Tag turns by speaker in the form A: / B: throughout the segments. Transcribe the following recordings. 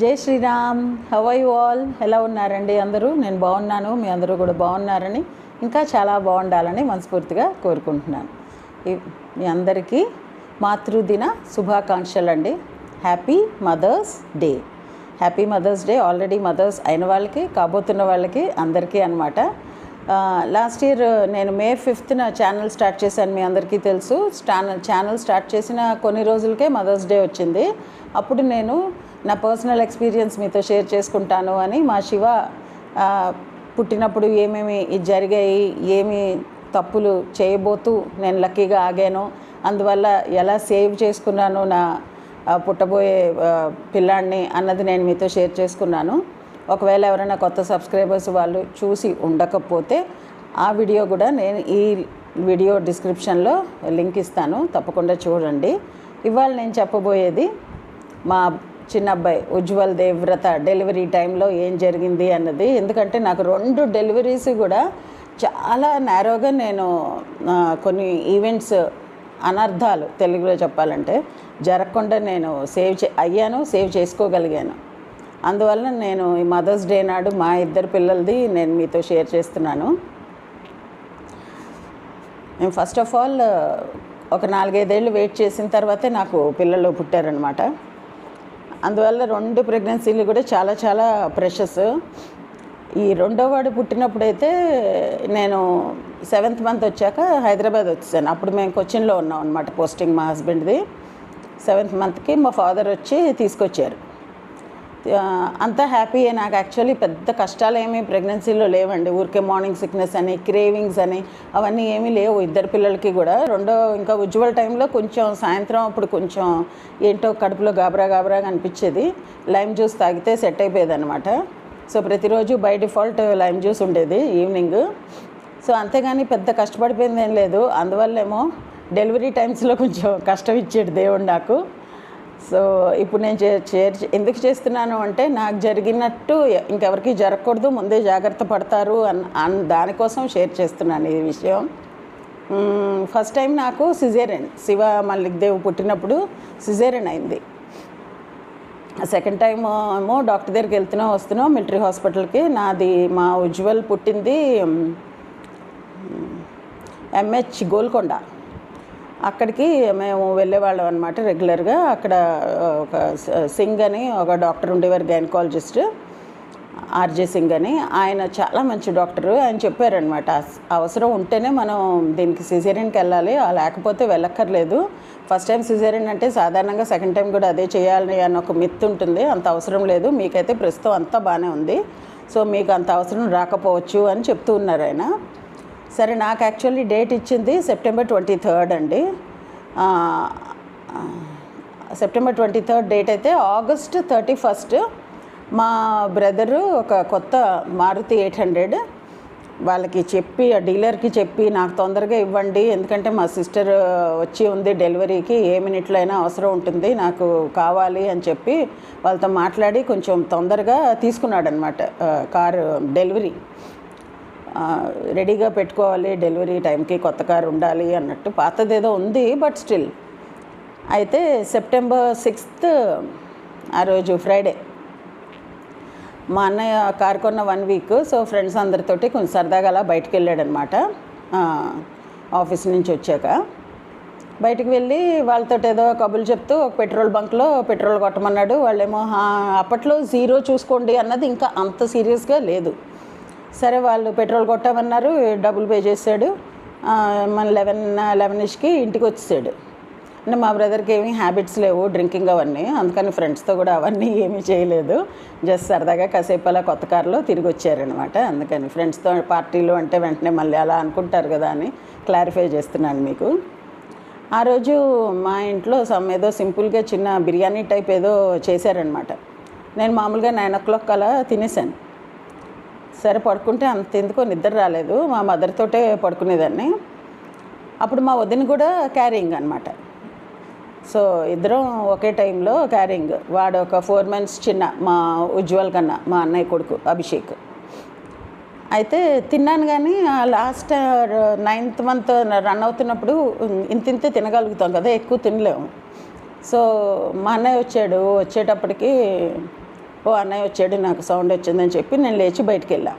A: జై శ్రీరామ్. హవై ఆల్ ఎలా ఉన్నారండి అందరూ? నేను బాగున్నాను. మీ అందరూ కూడా బాగున్నారని ఇంకా చాలా బాగుండాలని మనస్ఫూర్తిగా కోరుకుంటున్నాను. మీ అందరికీ మాతృదిన శుభాకాంక్షలు అండి happy mother's day happy mother's day already mothers అయిన వాళ్ళకి కాబోతున్న వాళ్ళకి అందరికీ అనమాట లాస్ట్ ఇయర్ నేను మే ఫిఫ్త్న ఛానల్ స్టార్ట్ చేశాను. మీ అందరికీ తెలుసు. ఛానల్ ఛానల్ స్టార్ట్ చేసిన కొన్ని రోజులకే మదర్స్ డే వచ్చింది. అప్పుడు నేను నా పర్సనల్ ఎక్స్పీరియన్స్ మీతో షేర్ చేసుకుంటాను అని మా శివ పుట్టినప్పుడు ఏమేమి జరిగాయి ఏమి తప్పులు చేయబోతూ నేను లక్కీగా ఆగాను అందువల్ల ఎలా సేవ్ చేసుకున్నాను నా పుట్టబోయే పిల్లాడిని అన్నది నేను మీతో షేర్ చేసుకున్నాను. ఒకవేళ ఎవరైనా కొత్త సబ్స్క్రైబర్స్ వాళ్ళు చూసి ఉండకపోతే ఆ వీడియో కూడా నేను ఈ వీడియో డిస్క్రిప్షన్లో లింక్ ఇస్తాను తప్పకుండా చూడండి. ఇవాళ నేను చెప్పబోయేది మా చిన్న అబ్బాయి ఉజ్వల్ దేవ్రత డెలివరీ టైంలో ఏం జరిగింది అన్నది. ఎందుకంటే నాకు రెండు డెలివరీస్ కూడా చాలా నేరోగా నేను కొన్ని ఈవెంట్స్ అనర్థాలు తెలుగులో చెప్పాలంటే జరగకుండా నేను సేవ్ చే అయ్యాను సేవ్ చేసుకోగలిగాను. అందువల్ల నేను ఈ మదర్స్ డే నాడు మా ఇద్దరు పిల్లలది నేను మీతో షేర్ చేస్తున్నాను. నేను ఫస్ట్ ఆఫ్ ఆల్ ఒక నాలుగైదేళ్ళు వెయిట్ చేసిన తర్వాతే నాకు పిల్లలు పుట్టారనమాట అందువల్ల రెండు ప్రెగ్నెన్సీలు కూడా చాలా చాలా ప్రెషస్ ఈ రెండో వాడు పుట్టినప్పుడైతే నేను సెవెంత్ మంత్ వచ్చాక హైదరాబాద్ వచ్చేసాను. అప్పుడు మేము కొచ్చిన్లో ఉన్నాం అనమాట పోస్టింగ్ మా హస్బెండ్ది సెవెంత్ మంత్కి మా ఫాదర్ వచ్చి తీసుకొచ్చారు. అంతా హ్యాపీయే నాకు. యాక్చువల్లీ పెద్ద కష్టాలు ఏమీ ప్రెగ్నెన్సీలో లేవండి. ఊరికే మార్నింగ్ సిక్నెస్ అని క్రేవింగ్స్ అని అవన్నీ ఏమీ లేవు. ఇద్దరు పిల్లలకి కూడా. రెండో ఇంకా ఉజ్వల్ టైంలో కొంచెం సాయంత్రం అప్పుడు కొంచెం ఏంటో కడుపులో గాబరా గాబరాగా అనిపించేది. లైమ్ జ్యూస్ తాగితే సెట్ అయిపోయేది అనమాట సో ప్రతిరోజు బై డిఫాల్ట్ లైమ్ జ్యూస్ ఉండేది ఈవినింగ్ సో అంతేగాని పెద్ద కష్టపడిపోయింది ఏం లేదు. అందువల్లేమో డెలివరీ టైమ్స్లో కొంచెం కష్టం ఇచ్చాడు దేవుడు నాకు. సో ఇప్పుడు నేను చేర్ షేర్ ఎందుకు చేస్తున్నాను అంటే నాకు జరిగినట్టు ఇంకెవరికి జరగకూడదు ముందే జాగ్రత్త పడతారు అన్ దానికోసం షేర్ చేస్తున్నాను ఈ విషయం. ఫస్ట్ టైం నాకు సిజేరియన్ శివ మల్లిక్ దేవ్ పుట్టినప్పుడు సిజేరియన్ అయింది. సెకండ్ టైం ఏమో డాక్టర్ దగ్గరికి వెళ్తున్నాం వస్తున్నాం మిలిటరీ హాస్పిటల్కి. నాది మా ఉజ్వల్ పుట్టింది ఎంహెచ్ గోల్కొండ. అక్కడికి మేము వెళ్ళేవాళ్ళం అనమాట రెగ్యులర్గా. అక్కడ ఒక సింగ్ అని ఒక డాక్టర్ ఉండేవారు గైనకాలజిస్ట్. ఆర్జే సింగ్ అని. ఆయన చాలా మంచి డాక్టరు. ఆయన చెప్పారనమాట అవసరం ఉంటేనే మనం దీనికి సిజేరియన్కి వెళ్ళాలి లేకపోతే వెళ్ళక్కర్లేదు. ఫస్ట్ టైం సిజేరియన్ అంటే సాధారణంగా సెకండ్ టైం కూడా అదే చేయాలని అని ఒక మిత్ ఉంటుంది. అంత అవసరం లేదు మీకైతే ప్రస్తుతం అంతా బాగానే ఉంది. సో మీకు అంత అవసరం రాకపోవచ్చు అని చెప్తూ ఉన్నారు ఆయన. సరే నాకు యాక్చువల్లీ డేట్ ఇచ్చింది సెప్టెంబర్ ట్వంటీ థర్డ్ అండి. సెప్టెంబర్ ట్వంటీ థర్డ్ డేట్ అయితే ఆగస్ట్ థర్టీ ఫస్ట్ మా బ్రదరు ఒక కొత్త మారుతి ఎయిట్ హండ్రెడ్ వాళ్ళకి చెప్పి ఆ డీలర్కి చెప్పి నాకు తొందరగా ఇవ్వండి ఎందుకంటే మా సిస్టర్ వచ్చి ఉంది డెలివరీకి ఏ మినిట్లో అయినా అవసరం ఉంటుంది నాకు కావాలి అని చెప్పి వాళ్ళతో మాట్లాడి కొంచెం తొందరగా తీసుకున్నాడనమాట కారు డెలివరీ. రెడీగా పెట్టుకోవాలి డెలివరీ టైంకి కొత్త కారు ఉండాలి అన్నట్టు పాతదేదో ఉంది బట్ స్టిల్. అయితే సెప్టెంబర్ సిక్స్త్ ఆ రోజు ఫ్రైడే. మా అన్నయ్య కారు కొన్న వన్ వీక్ సో ఫ్రెండ్స్ అందరితోటి కొంచెం సరదాగా అలా బయటికి వెళ్ళాడనమాట. ఆఫీస్ నుంచి వచ్చాక. బయటికి వెళ్ళి వాళ్ళతో ఏదో కబుర్లు చెప్తూ ఒక పెట్రోల్ బంక్లో పెట్రోల్ కొట్టమన్నాడు. వాళ్ళేమో అప్పట్లో జీరో చూసుకోండి అన్నది ఇంకా అంత సీరియస్గా లేదు. సరే వాళ్ళు పెట్రోల్ కొట్టామన్నారు డబ్బులు పే చేశాడు మన లెవెన్ లెవెన్ష్కి ఇంటికి వచ్చేసాడు. అంటే మా బ్రదర్కి ఏమీ హ్యాబిట్స్ లేవు డ్రింకింగ్ అవన్నీ. అందుకని ఫ్రెండ్స్తో కూడా అవన్నీ ఏమీ చేయలేదు. జస్ట్ సరదాగా కాసేపు అలా కొత్త కారులో తిరిగి వచ్చారనమాట. అందుకని ఫ్రెండ్స్తో పార్టీలు అంటే వెంటనే మళ్ళీ అలా అనుకుంటారు కదా అని క్లారిఫై చేస్తున్నాను మీకు. ఆ రోజు మా ఇంట్లో సమ్ ఏదో సింపుల్గా చిన్న బిర్యానీ టైప్ ఏదో చేశారనమాట. నేను మామూలుగా నైన్ ఓ క్లాక్ అలా తినేసాను. సరే పడుకుంటే అంత ఎందుకో నిద్ర రాలేదు. మా మదర్ తోటే పడుకునేదాన్ని. అప్పుడు మా వదిన కూడా క్యారింగ్ అనమాట సో ఇద్దరం ఒకే టైంలో క్యారింగ్. వాడు ఒక ఫోర్ మంత్స్ చిన్న మా ఉజ్వల్ కన్నా మా అన్నయ్య కొడుకు అభిషేక్. అయితే తిన్నాను కానీ లాస్ట్ నైన్త్ మంత్ రన్ అవుతున్నప్పుడు ఇంత ఇంతే తినగలుగుతాం కదా ఎక్కువ తినలేము. సో మా అన్నయ్య వచ్చాడు. వచ్చేటప్పటికి ఓ అన్నయ్య వచ్చాడు నాకు సౌండ్ వచ్చిందని చెప్పి నేను లేచి బయటికి వెళ్ళా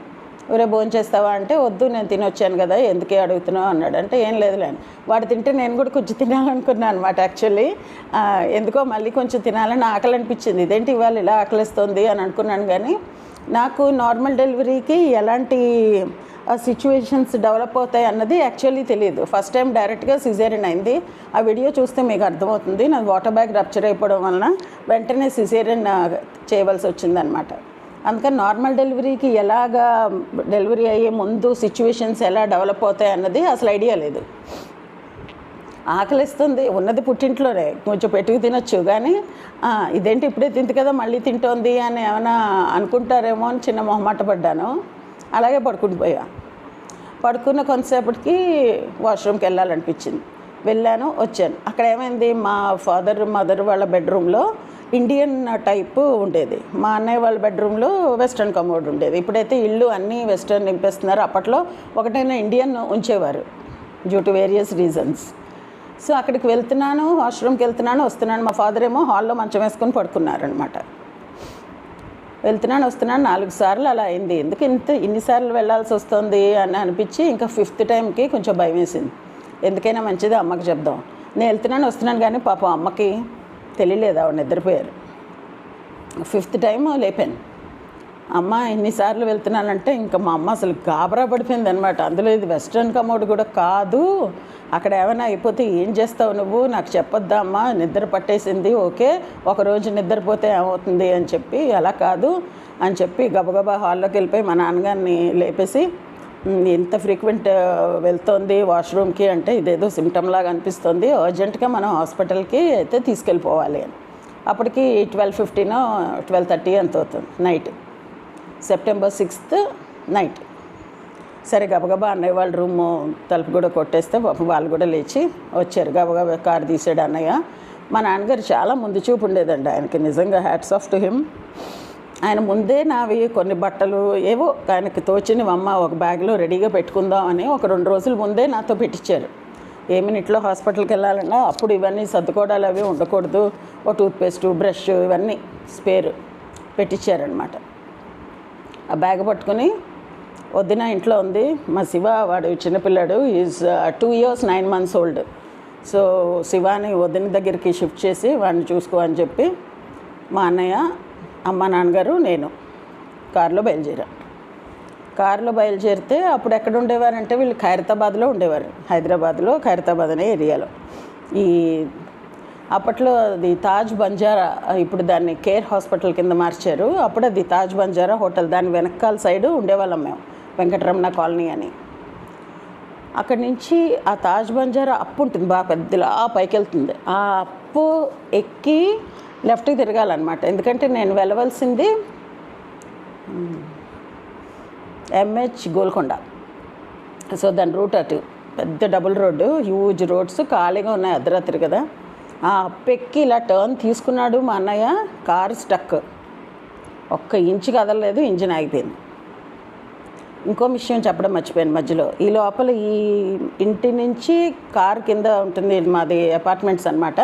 A: ఒరే భోంచేస్తావా అంటే వద్దు నేను తినొచ్చాను కదా ఎందుకే అడుగుతున్నావు? అన్నాడు. అంటే ఏం లేదులే వాడు తింటే నేను కూడా కొంచెం తినాలనుకున్నాను అనమాట యాక్చువల్లీ ఎందుకో మళ్ళీ కొంచెం తినాలని ఆకలి అనిపించింది. ఇదేంటి ఇవాళ ఇలా ఆకలిస్తుంది? అని అనుకున్నాను కానీ నాకు నార్మల్ డెలివరీకి ఎలాంటి సిచ్యువేషన్స్ డెవలప్ అవుతాయి అన్నది యాక్చువల్లీ తెలియదు. ఫస్ట్ టైం డైరెక్ట్గా సిజేరియన్ అయింది. ఆ వీడియో చూస్తే మీకు అర్థమవుతుంది. నాది వాటర్ బ్యాగ్ రప్చర్ అయిపోవడం వలన వెంటనే సిజేరియన్ చేయవలసి వచ్చిందనమాట అందుకని నార్మల్ డెలివరీకి ఎలాగా డెలివరీ అయ్యే ముందు సిచ్యువేషన్స్ ఎలా డెవలప్ అవుతాయి అన్నది అసలు ఐడియా లేదు. ఆకలిస్తుంది. ఉన్నది పుట్టింట్లోనే. కొంచెం పెట్టుకు తినొచ్చు కానీ ఇదేంటి ఇప్పుడే తింది కదా మళ్ళీ తింటోంది అని ఏమైనా అనుకుంటారేమో అని చిన్న మొహమాట పడ్డాను. అలాగే పడుకుని పోయా. పడుకున్న కొంతసేపటికి వాష్రూమ్కి వెళ్ళాలనిపించింది. వెళ్ళాను వచ్చాను. అక్కడ ఏమైంది? మా ఫాదర్ మదర్ వాళ్ళ బెడ్రూమ్లో ఇండియన్ టైప్ ఉండేది. మా అన్నయ్య వాళ్ళ బెడ్రూమ్లో వెస్ట్రన్ కమోడ్ ఉండేది. ఇప్పుడైతే ఇల్లు అన్నీ వెస్ట్రన్ నింపేస్తున్నారు. అప్పట్లో ఒకటైనా Indian ఉంచేవారు due to various reasons so అక్కడికి వెళ్తున్నాను వాష్రూమ్కి వెళ్తున్నాను వస్తున్నాను. మా ఫాదర్ ఏమో హాల్లో మంచం వేసుకొని పడుకున్నారనమాట వెళ్తున్నాను వస్తున్నాను నాలుగు సార్లు అలా అయింది. ఎందుకు ఇంత ఇన్నిసార్లు వెళ్ళాల్సి వస్తుంది అని అనిపించి ఇంకా ఫిఫ్త్ టైంకి కొంచెం భయం వేసింది. ఎందుకైనా మంచిది అమ్మకి చెప్దాం. నేను వెళ్తున్నాను వస్తున్నాను కానీ పాపం అమ్మకి తెలియలేదు ఆవిడ నిద్రపోయారు. ఫిఫ్త్ టైం లేపాను. అమ్మ ఎన్నిసార్లు వెళ్తున్నానంటే ఇంకా మా అమ్మ అసలు గాబరా పడిపోయింది అనమాట అందులో ఇది వెస్ట్రన్ కమోడ్ కూడా కాదు. అక్కడ ఏమైనా అయిపోతే ఏం చేస్తావు నువ్వు? నాకు చెప్పొద్దా అమ్మ? నిద్ర పట్టేసింది. ఓకే ఒకరోజు నిద్రపోతే ఏమవుతుంది అని చెప్పి అలా కాదు అని చెప్పి గబగబా హాల్లోకి వెళ్ళిపోయి మా నాన్నగారిని లేపేసి ఎంత ఫ్రీక్వెంట్ వెళ్తోంది వాష్రూమ్కి అంటే ఇదేదో సిమ్టమ్ లాగా అనిపిస్తుంది. అర్జెంట్గా మనం హాస్పిటల్కి అయితే తీసుకెళ్ళిపోవాలి అని. అప్పటికి ట్వెల్వ్ ఫిఫ్టీన్ ట్వెల్వ్ థర్టీ ఎంత అవుతుంది నైట్. సెప్టెంబర్ సిక్స్త్ నైట్ సరే గబగబా అన్నయ్య వాళ్ళ రూమ్ తలుపు కూడా కొట్టేస్తే పాపం వాళ్ళు కూడా లేచి వచ్చారు. గబగబా కారు తీసాడు అన్నయ్య. మా నాన్నగారు చాలా ముందు చూపు ఉండేదండి. ఆయనకి నిజంగా హ్యాట్స్ ఆఫ్ టు హిమ్ ఆయన ముందే నావి కొన్ని బట్టలు ఏవో ఆయనకి తోచినవి అమ్మ ఒక బ్యాగ్లో రెడీగా పెట్టుకుందాం అని ఒక రెండు రోజుల ముందే నాతో పెట్టించారు ఏ మినిట్లో హాస్పిటల్కి వెళ్ళాలన్నా అప్పుడు ఇవన్నీ సర్దుకోవడాలు అవి ఉండకూడదు. ఓ టూత్పేస్టు బ్రష్ ఇవన్నీ స్పేర్ పెట్టించారనమాట ఆ బ్యాగ్ పట్టుకుని వద్దిన ఇంట్లో ఉంది. మా శివ వాడు చిన్నపిల్లాడు is two years nine months old so Shivani వదిన దగ్గరికి షిఫ్ట్ చేసి వాడిని చూసుకో అని చెప్పి మా అన్నయ్య అమ్మ నాన్నగారు నేను కారులో బయలుదేరా. కారులో బయలుదేరితే అప్పుడు ఎక్కడ ఉండేవారంటే వీళ్ళు ఖైరతాబాద్లో ఉండేవారు. హైదరాబాద్లో ఖైరతాబాద్ అనే ఏరియాలో. ఈ అప్పట్లో అది తాజ్ బంజారా ఇప్పుడు దాన్ని కేర్ హాస్పిటల్ కింద మార్చారు. అప్పుడు అది తాజ్ బంజారా హోటల్ దాని వెనకాల సైడు ఉండేవాళ్ళం మేము వెంకటరమణ కాలనీ అని. అక్కడి నుంచి ఆ తాజ్ బంజారా అప్పు ఉంటుంది బాగా పెద్దలా పైకి వెళ్తుంది ఆ అప్పు ఎక్కి లెఫ్ట్కి తిరగాలన్నమాట. ఎందుకంటే నేను వెళ్ళవలసింది ఎంహెచ్ గోల్కొండ. సో దాని రూట్ అటు పెద్ద డబుల్ రోడ్డు హ్యూజ్ రోడ్స్ ఖాళీగా ఉన్నాయి అర్ధరాత్రి కదా. ఆ ఇలా టర్న్ తీసుకున్నాడు మా అన్నయ్య కారు స్టక్. ఒక్క ఇంచు కదలలేదు ఇంజిన్ ఆగిపోయింది. ఇంకో విషయం చెప్పడం మర్చిపోయాను మధ్యలో. ఈ లోపల ఈ ఇంటి నుంచి కార్ కింద ఉంటుంది మాది అపార్ట్మెంట్స్ అనమాట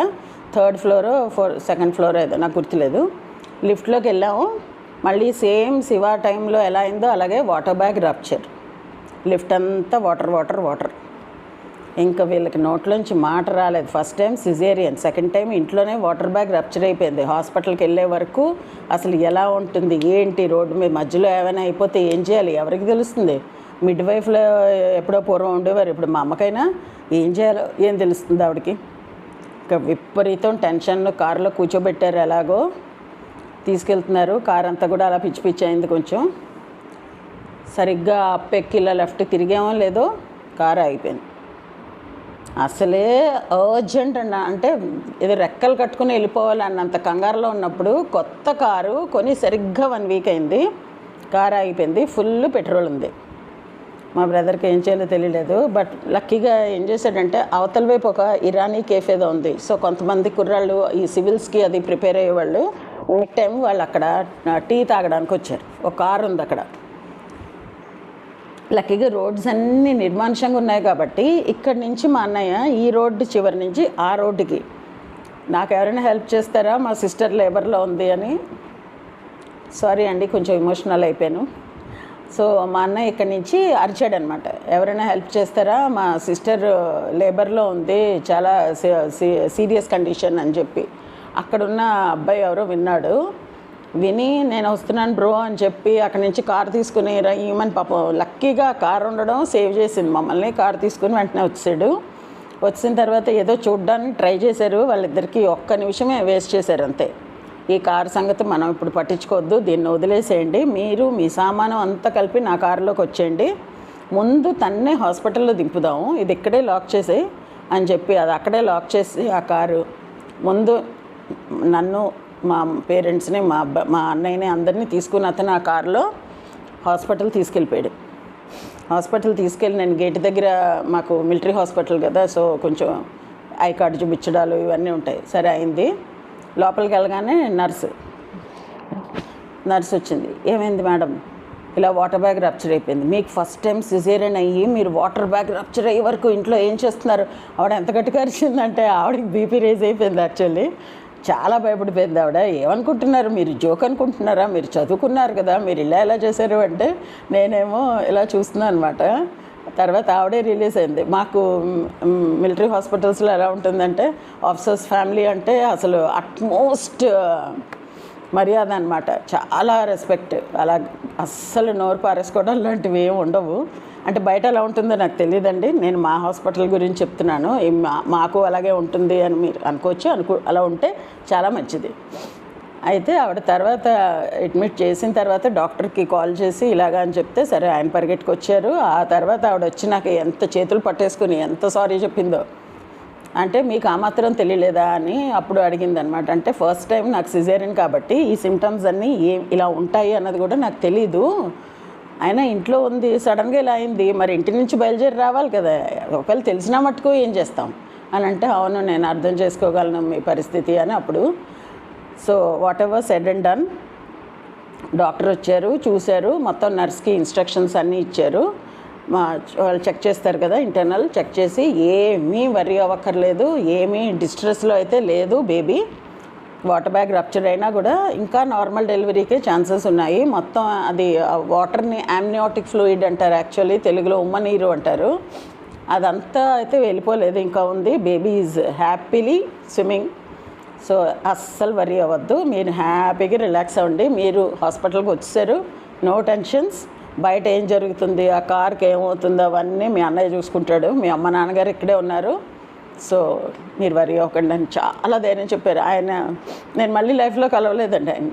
A: third floor four second floor ఏదో నాకు గుర్తులేదు. లిఫ్ట్లోకి వెళ్ళాము. మళ్ళీ సేమ్ శివ టైంలో ఎలా అయిందో అలాగే వాటర్ బ్యాగ్ రప్చర్ లిఫ్ట్ అంతా వాటర్ వాటర్ వాటర్. ఇంకా వీళ్ళకి నోట్లోంచి మాట రాలేదు. First time caesarean second time ఇంట్లోనే వాటర్ బ్యాగ్ రప్చర్ అయిపోయింది. హాస్పిటల్కి వెళ్ళే వరకు అసలు ఎలా ఉంటుంది ఏంటి రోడ్డు మీద మధ్యలో ఏమైనా అయిపోతే ఏం చేయాలి? ఎవరికి తెలుస్తుంది? మిడ్ వైఫ్లో ఎప్పుడో పూర్వం ఉండేవారు. ఇప్పుడు మా అమ్మకైనా ఏం చేయాలో ఏం తెలుస్తుంది ఆవిడకి? ఇంకా విపరీతం టెన్షన్ కారులో కూర్చోబెట్టారు ఎలాగో. తీసుకెళ్తున్నారు. కార్ అంతా కూడా అలా పిచ్చి పిచ్చి అయింది కొంచెం. సరిగ్గా అప్పెక్కి ఇలా లెఫ్ట్ తిరిగామో లేదో కారు ఆగిపోయింది. అసలే అర్జెంట్ అండి అంటే ఇది రెక్కలు కట్టుకుని వెళ్ళిపోవాలి అన్నంత కంగారులో ఉన్నప్పుడు కొత్త కారు కొని సరిగ్గా వన్ వీక్ అయింది. కారు ఆగిపోయింది. ఫుల్ పెట్రోల్ ఉంది. మా బ్రదర్కి ఏం చేయాలో తెలియలేదు. బట్ లక్కీగా ఏం చేశాడంటే అవతల వైపు ఒక ఇరానీ కేఫ్ ఏదో ఉంది. సో కొంతమంది కుర్రాళ్ళు ఈ సివిల్స్కి అది ప్రిపేర్ అయ్యేవాళ్ళు. నెక్స్ట్ టైం వాళ్ళు అక్కడ టీ తాగడానికి వచ్చారు. ఒక కారు ఉంది అక్కడ. లక్కీగా రోడ్స్ అన్నీ నిర్మానుషంగా ఉన్నాయి కాబట్టి ఇక్కడి నుంచి మా అన్నయ్య ఈ రోడ్డు చివరి నుంచి ఆ రోడ్డుకి. నాకు ఎవరైనా హెల్ప్ చేస్తారా? మా సిస్టర్ లేబర్లో ఉంది అని. సారీ అండి కొంచెం ఎమోషనల్ అయిపోయాను. సో మా అన్నయ్య ఇక్కడి నుంచి అరిచాడు అనమాట ఎవరైనా హెల్ప్ చేస్తారా? మా సిస్టర్ లేబర్లో ఉంది చాలా సీరియస్ కండిషన్ అని చెప్పి. అక్కడున్న అబ్బాయి ఎవరో విన్నాడు. విని నేను వస్తున్నాను బ్రో అని చెప్పి అక్కడి నుంచి కార్ తీసుకుని రా- ఈమెన్ పాపం లక్కీగా కార్ ఉండడం సేవ్ చేసింది. మమ్మల్ని కార్ తీసుకుని వెంటనే వచ్చాడు వచ్చిన తర్వాత ఏదో చూడడానికి ట్రై చేశారు. వాళ్ళిద్దరికీ ఒక్క నిమిషమే వేస్ట్ చేశారు అంతే. ఈ కారు సంగతి మనం ఇప్పుడు పట్టించుకోవద్దు. దీన్ని వదిలేసేయండి. మీరు మీ సామానం అంతా కలిపి నా కారులోకి వచ్చేయండి. ముందు తన్నే హాస్పిటల్లో దింపుదాము. ఇది ఇక్కడే లాక్ చేసి అని చెప్పి అది అక్కడే లాక్ చేసి ఆ కారు ముందు నన్ను మా పేరెంట్స్ని మా అబ్బా మా అన్నయ్యని అందరినీ తీసుకుని అతను ఆ కారులో హాస్పిటల్ తీసుకెళ్ళిపోయాడు. హాస్పిటల్ తీసుకెళ్ళి నేను గేట్ దగ్గర మాకు మిలిటరీ హాస్పిటల్ కదా సో కొంచెం ఐ కార్డు చూపించడాలు ఇవన్నీ ఉంటాయి. సరే అయింది. లోపలికి వెళ్ళగానే నర్సు నర్స్ వచ్చింది. ఏమైంది మేడం? ఇలా వాటర్ బ్యాగ్ రప్చర్ అయిపోయింది. మీకు ఫస్ట్ టైం సిజేరియన్ అయ్యి మీరు వాటర్ బ్యాగ్ రప్చర్ అయ్యే వరకు ఇంట్లో ఏం చేస్తున్నారు? ఆవిడ ఎంత గట్టిగా అరిచిందంటే ఆవిడకి బీపీ రేజ్ అయిపోయింది యాక్చువల్లీ. చాలా భయపడిపోయింది ఆవిడ. ఏమనుకుంటున్నారు? మీరు జోక్ అనుకుంటున్నారా? మీరు చదువుకున్నారు కదా మీరు ఇలా ఎలా చేశారు అంటే నేనేమో ఇలా చూస్తున్నాను అనమాట తర్వాత ఆవిడే రిలీజ్ అయింది. మాకు మిలిటరీ హాస్పిటల్స్లో ఎలా ఉంటుందంటే ఆఫీసర్స్ ఫ్యామిలీ అంటే అసలు అట్మోస్ట్ మర్యాద అనమాట చాలా రెస్పెక్ట్ అలా అస్సలు నోరు పారేసుకోవడం లాంటివి ఏమి ఉండవు. అంటే బయట ఎలా ఉంటుందో నాకు తెలియదండి నేను మా హాస్పిటల్ గురించి చెప్తున్నాను. మాకు అలాగే ఉంటుంది అని మీరు అనుకోవచ్చు. అనుకో అలా ఉంటే చాలా మంచిది. అయితే ఆవిడ తర్వాత అడ్మిట్ చేసిన తర్వాత డాక్టర్కి కాల్ చేసి ఇలాగా అని చెప్తే సరే ఆయన పరిగెట్టుకు వచ్చారు. ఆ తర్వాత ఆవిడ వచ్చి నాకు ఎంత చేతులు పట్టేసుకుని ఎంత సారీ చెప్పిందో. అంటే మీకు ఆ మాత్రం తెలియలేదా అని అప్పుడు అడిగింది అనమాట అంటే ఫస్ట్ టైం నాకు సిజేరియన్ కాబట్టి ఈ సిమ్టమ్స్ అన్నీ ఏ ఇలా ఉంటాయి అన్నది కూడా నాకు తెలీదు. అయినా ఇంట్లో ఉంది సడన్గా ఇలా అయింది మరి ఇంటి నుంచి బయలుదేరి రావాలి కదా. ఒకవేళ తెలిసినా మట్టుకు ఏం చేస్తాం? అని అంటే అవును నేను అర్థం చేసుకోగలను మీ పరిస్థితి అని అప్పుడు. So whatever said and done doctor వచ్చారు చూశారు మొత్తం నర్స్కి ఇన్స్ట్రక్షన్స్ అన్నీ ఇచ్చారు. మా వాళ్ళు చెక్ చేస్తారు కదా ఇంటర్నల్ చెక్ చేసి ఏమీ వరి అవ్వక్కర్లేదు ఏమీ డిస్ట్రెస్లో అయితే లేదు బేబీ వాటర్ బ్యాగ్ రప్చర్ అయినా కూడా ఇంకా నార్మల్ డెలివరీకే ఛాన్సెస్ ఉన్నాయి. మొత్తం అది వాటర్ని యామ్నియాటిక్ ఫ్లూయిడ్ అంటారు యాక్చువల్లీ తెలుగులో ఉమ్మ నీరు అంటారు. అదంతా అయితే వెళ్ళిపోలేదు. ఇంకా ఉంది baby is happily swimming. So అస్సలు వరి అవ్వద్దు. మీరు హ్యాపీగా రిలాక్స్ అవ్వండి. మీరు హాస్పిటల్కి వచ్చేసారు. No tensions. బయట ఏం జరుగుతుంది? ఆ కార్కి ఏమవుతుందో? అవన్నీ మీ అన్నయ్య చూసుకుంటాడు. మీ అమ్మ నాన్నగారు ఇక్కడే ఉన్నారు. సో మీరు వరి ఒకళ్ళు అని చాలా ధైర్యం చెప్పారు. ఆయన నేను మళ్ళీ లైఫ్లో కలవలేదండి ఆయన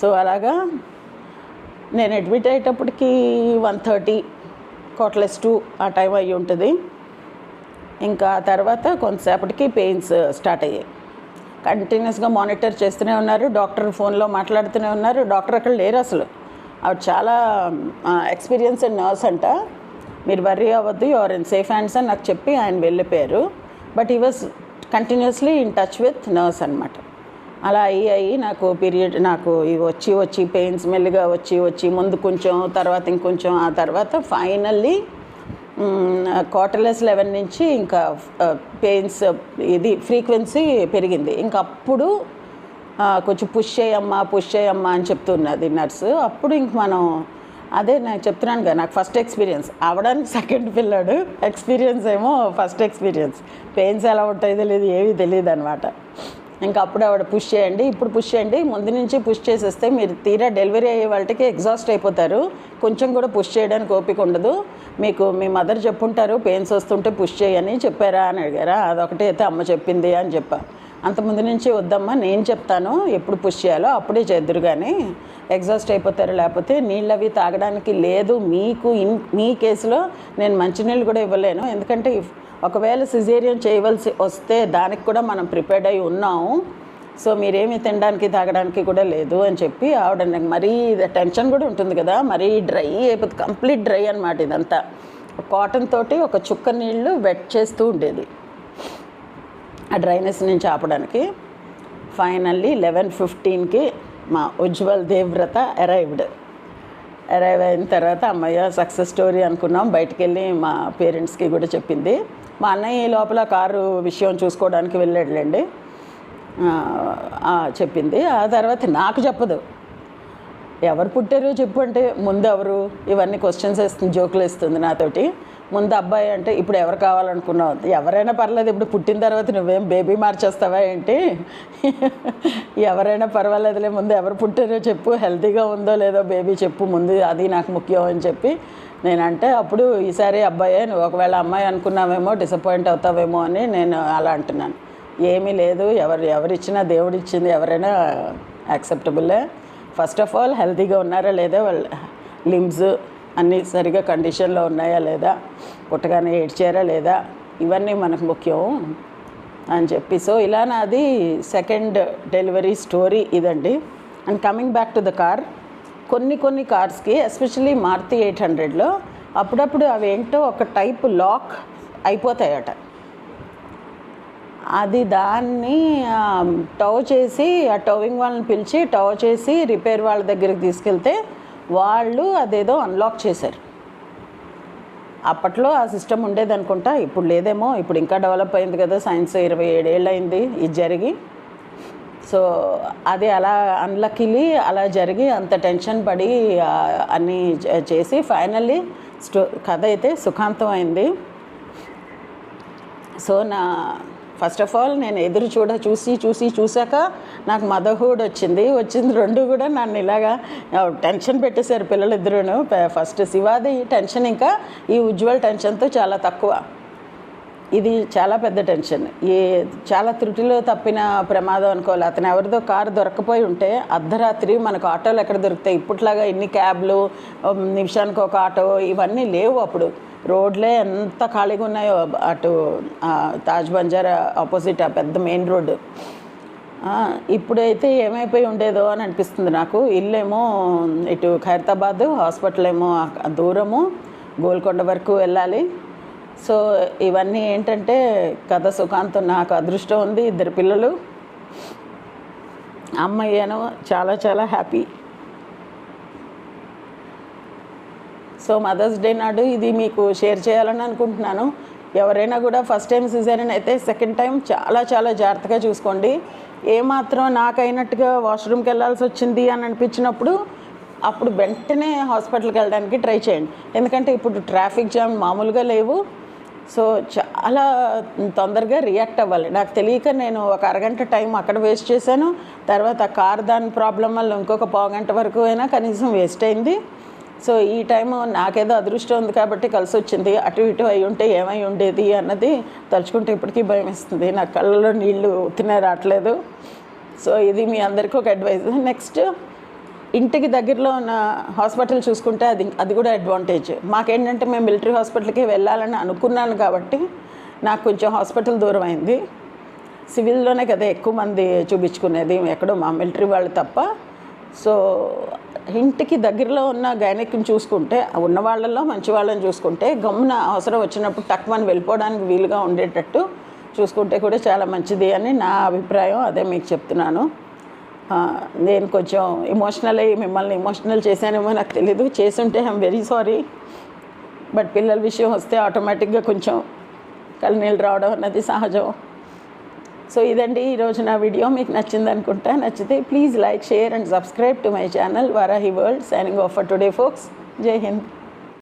A: సో అలాగా నేను అడ్మిట్ అయ్యేటప్పటికి వన్ థర్టీ కోట్లెస్ టూ ఆ టైం అయ్యి ఉంటుంది. ఇంకా తర్వాత కొంతసేపటికి పెయిన్స్ స్టార్ట్ అయ్యాయి. కంటిన్యూస్గా మానిటర్ చేస్తూనే ఉన్నారు డాక్టర్ ఫోన్లో మాట్లాడుతూనే ఉన్నారు. డాక్టర్ అక్కడ లేరు అసలు. ఆవిడ చాలా ఎక్స్పీరియన్స్ అండ్ నర్స్ అంట. మీరు వర్రీ అవ్వద్దు యువర్ ఇన్ సేఫ్ హ్యాండ్స్ అని నాకు చెప్పి ఆయన వెళ్ళిపోయారు. బట్ ఈ was continuously in touch with nurse అనమాట అలా అయ్యి అయ్యి నాకు పీరియడ్ నాకు ఇవి వచ్చి వచ్చి పెయిన్స్ మెల్లిగా వచ్చి వచ్చి ముందు కొంచెం తర్వాత ఇంకొంచెం ఆ తర్వాత ఫైనల్లీ క్వార్టర్లెస్ లెవెన్ నుంచి ఇంకా పెయిన్స్ ఇది ఫ్రీక్వెన్సీ పెరిగింది. ఇంకా అప్పుడు కొంచెం పుష్ చేయమ్మా పుష్ చేయమ్మా అని చెప్తున్నది నర్సు అప్పుడు ఇంక మనం అదే నేను చెప్తున్నాను కదా నాకు ఫస్ట్ ఎక్స్పీరియన్స్ అవడానికి సెకండ్ పిల్లాడు. ఎక్స్పీరియన్స్ ఏమో ఫస్ట్ ఎక్స్పీరియన్స్ పెయిన్స్ ఎలా ఉంటాయో తెలియదు ఏవి తెలియదు అనమాట ఇంకా అప్పుడు ఆవిడ పుష్ చేయండి ఇప్పుడు పుష్ చేయండి. ముందు నుంచి పుష్ చేసేస్తే మీరు తీరా డెలివరీ అయ్యే వాళ్ళకి ఎగ్జాస్ట్ అయిపోతారు. కొంచెం కూడా పుష్ చేయడానికి ఓపిక ఉండదు. మీకు మీ మదర్ చెప్పుంటారు పెయిన్స్ వస్తుంటే పుష్ చేయని చెప్పారా అని అడిగారా? అదొకటి అయితే అమ్మ చెప్పింది అని చెప్పాను అంత ముందు నుంచి వద్దమ్మా నేను చెప్తాను ఎప్పుడు పుష్ చేయాలో అప్పుడే చేద్దరు కానీ ఎగ్జాస్ట్ అయిపోతారు లేకపోతే నీళ్ళు అవి తాగడానికి లేదు. మీకు ఇన్ మీ కేసులో నేను మంచినీళ్ళు కూడా ఇవ్వలేను. ఎందుకంటే ఒకవేళ సిజేరియన్ చేయవలసి వస్తే దానికి కూడా మనం ప్రిపేర్డ్ అయి ఉన్నాము సో మీరేమి తినడానికి తాగడానికి కూడా లేదు అని చెప్పి ఆవిడ నాకు మరీ టెన్షన్ కూడా ఉంటుంది కదా. మరీ డ్రై అయిపోతుంది కంప్లీట్ డ్రై అనమాట ఇదంతా. కాటన్ తోటి ఒక చుక్క నీళ్ళు వెట్ చేస్తూ ఉండేది. ఆ డ్రైనెస్ నుంచి ఆపడానికి ఫైనల్లీ లెవెన్ ఫిఫ్టీన్కి మా ఉజ్వల్ దేవ్రత అరైవ్డ్ అరైవ్ అయిన తర్వాత అమ్మయ్య సక్సెస్ స్టోరీ అనుకున్నాం. బయటికి వెళ్ళి మా పేరెంట్స్కి కూడా చెప్పింది. మా అన్నయ్య ఈ లోపల కారు విషయం చూసుకోవడానికి వెళ్ళాడులేండి. చెప్పింది. ఆ తర్వాత నాకు చెప్పదు. ఎవరు పుట్టారు చెప్పు అంటే ముందు ఎవరు ఇవన్నీ క్వశ్చన్స్ వేస్తుంది జోకులు వేస్తుంది నాతోటి. ముందు అబ్బాయి అంటే ఇప్పుడు ఎవరు కావాలనుకున్నావు? ఎవరైనా పర్లేదు ఇప్పుడు పుట్టిన తర్వాత నువ్వేం బేబీ మార్చేస్తావా ఏంటి? ఎవరైనా పర్వాలేదులే ముందు ఎవరు పుట్టారో చెప్పు హెల్తీగా ఉందో లేదో బేబీ చెప్పు ముందు అది నాకు ముఖ్యం అని చెప్పి నేనంటే అప్పుడు ఈసారి అబ్బాయే నువ్వు ఒకవేళ అమ్మాయి అనుకున్నావేమో డిసప్పాయింట్ అవుతావేమో అని నేను అలా అంటున్నాను. ఏమీ లేదు ఎవరు ఎవరిచ్చినా దేవుడు ఇచ్చింది ఎవరైనా యాక్సెప్టబులే ఫస్ట్ ఆఫ్ ఆల్ హెల్తీగా ఉన్నారా లేదా వాళ్ళ లిమ్స్ అన్నీ సరిగా కండిషన్లో ఉన్నాయా లేదా? పుట్టగానే ఏడ్చారా లేదా? ఇవన్నీ మనకు ముఖ్యం అని చెప్పి. సో ఇలా నాది సెకండ్ డెలివరీ స్టోరీ ఇదండి. And coming back to the car కొన్ని కొన్ని కార్స్కి ఎస్పెషల్లీ మారుతి ఎయిట్ హండ్రెడ్లో అప్పుడప్పుడు అవి ఏంటో ఒక టైప్ లాక్ అయిపోతాయట. అది దాన్ని టవ్ చేసి ఆ టవింగ్ వాళ్ళని పిలిచి టవ్ చేసి రిపేర్ వాళ్ళ దగ్గరికి తీసుకెళ్తే వాళ్ళు అదేదో అన్లాక్ చేశారు. అప్పట్లో ఆ సిస్టమ్ ఉండేది అనుకుంటా ఇప్పుడు లేదేమో ఇప్పుడు ఇంకా డెవలప్ అయింది కదా సైన్స్ ఇరవై ఏడేళ్ళు అయింది ఇది జరిగి. సో అది అలా అన్లక్కీలీ అలా జరిగి అంత టెన్షన్ పడి అన్నీ చేసి ఫైనల్లీ స్టో కథ అయితే సుఖాంతం అయింది. సో నా ఫస్ట్ ఆఫ్ ఆల్ నేను ఎదురు చూడ చూసి చూసి చూశాక నాకు మదర్హుడ్ వచ్చింది. వచ్చింది రెండు కూడా నన్ను ఇలాగా టెన్షన్ పెట్టేశారు పిల్లలిద్దరూను. ఫస్ట్ శివాది టెన్షన్ ఇంకా ఈ ఉజ్వల్ టెన్షన్తో చాలా తక్కువ. ఇది చాలా పెద్ద టెన్షన్. ఏ చాలా త్రుటిలో తప్పిన ప్రమాదం అనుకోవాలి. అతను ఎవరిదో కారు దొరకపోయి ఉంటే అర్ధరాత్రి మనకు ఆటోలు ఎక్కడ దొరుకుతాయి? ఇప్పట్లాగా ఇన్ని క్యాబ్లు నిమిషానికి ఒక ఆటో ఇవన్నీ లేవు అప్పుడు. రోడ్లే ఎంత ఖాళీగా ఉన్నాయో అటు తాజ్ బంజారా ఆపోజిట్ ఆ పెద్ద మెయిన్ రోడ్డు. ఇప్పుడైతే ఏమైపోయి ఉండేదో అని అనిపిస్తుంది నాకు. ఇల్లేమో ఇటు ఖైరతాబాద్ హాస్పిటల్ ఏమో దూరము గోల్కొండ వరకు వెళ్ళాలి. సో ఇవన్నీ ఏంటంటే కథ సుఖాంతం నాకు అదృష్టం ఉంది ఇద్దరు పిల్లలు. అమ్మయ్యను చాలా చాలా హ్యాపీ. సో మదర్స్ డే నాడు ఇది మీకు షేర్ చేయాలని అనుకుంటున్నాను. ఎవరైనా కూడా ఫస్ట్ టైం సిజేరియన్ అయితే సెకండ్ టైం చాలా చాలా జాగ్రత్తగా చూసుకోండి. ఏమాత్రం నాకైనట్టుగా వాష్రూమ్కి వెళ్ళాల్సి వచ్చింది అని అనిపించినప్పుడు అప్పుడు వెంటనే హాస్పిటల్కి వెళ్ళడానికి ట్రై చేయండి. ఎందుకంటే ఇప్పుడు ట్రాఫిక్ జామ్ మామూలుగా లేవు. సో చాలా తొందరగా రియాక్ట్ అవ్వాలి. నాకు తెలియక నేను ఒక అరగంట టైం అక్కడ వేస్ట్ చేశాను. తర్వాత కార్ దాని ప్రాబ్లం వల్ల ఇంకొక పావుగంట వరకు అయినా కనీసం వేస్ట్ అయింది. సో ఈ టైం నాకేదో అదృష్టం ఉంది కాబట్టి కలిసి వచ్చింది. అటు ఇటు అయి ఉంటే ఏమై ఉండేది అన్నది తలుచుకుంటే ఇప్పటికీ భయం ఇస్తుంది నా కళ్ళలో నీళ్ళు తినే రావట్లేదు. సో ఇది మీ అందరికీ ఒక అడ్వైజ్ నెక్స్ట్ ఇంటికి దగ్గరలో ఉన్న హాస్పిటల్ చూసుకుంటే అది అది కూడా అడ్వాంటేజ్ మాకేంటంటే మేము మిలిటరీ హాస్పిటల్కి వెళ్ళాలని అనుకున్నాను కాబట్టి నాకు కొంచెం హాస్పిటల్ దూరం అయింది. సివిల్లోనే కదా ఎక్కువ మంది చూపించుకునేది ఎక్కడో మా మిలిటరీ వాళ్ళు తప్ప. సో ఇంటికి దగ్గరలో ఉన్న గైనక్ని చూసుకుంటే ఉన్న వాళ్ళల్లో మంచి వాళ్ళని చూసుకుంటే గమ్మున అవసరం వచ్చినప్పుడు టక్మని వెళ్ళిపోవడానికి వీలుగా ఉండేటట్టు చూసుకుంటే కూడా చాలా మంచిది అని నా అభిప్రాయం. అదే మీకు చెప్తున్నాను. నేను కొంచెం ఎమోషనల్ అయ్యి మిమ్మల్ని ఎమోషనల్ చేశానేమో నాకు తెలీదు. చేస్తుంటే ఐఎమ్ వెరీ సారీ బట్ పిల్లల విషయం వస్తే ఆటోమేటిక్గా కొంచెం కళ్ళనీళ్ళు రావడం అన్నది సహజం. సో ఇదండి ఈరోజు నా వీడియో మీకు నచ్చింది అనుకుంటా. నచ్చితే please like share and subscribe to my channel Varahi world signing off for today folks Jai Hind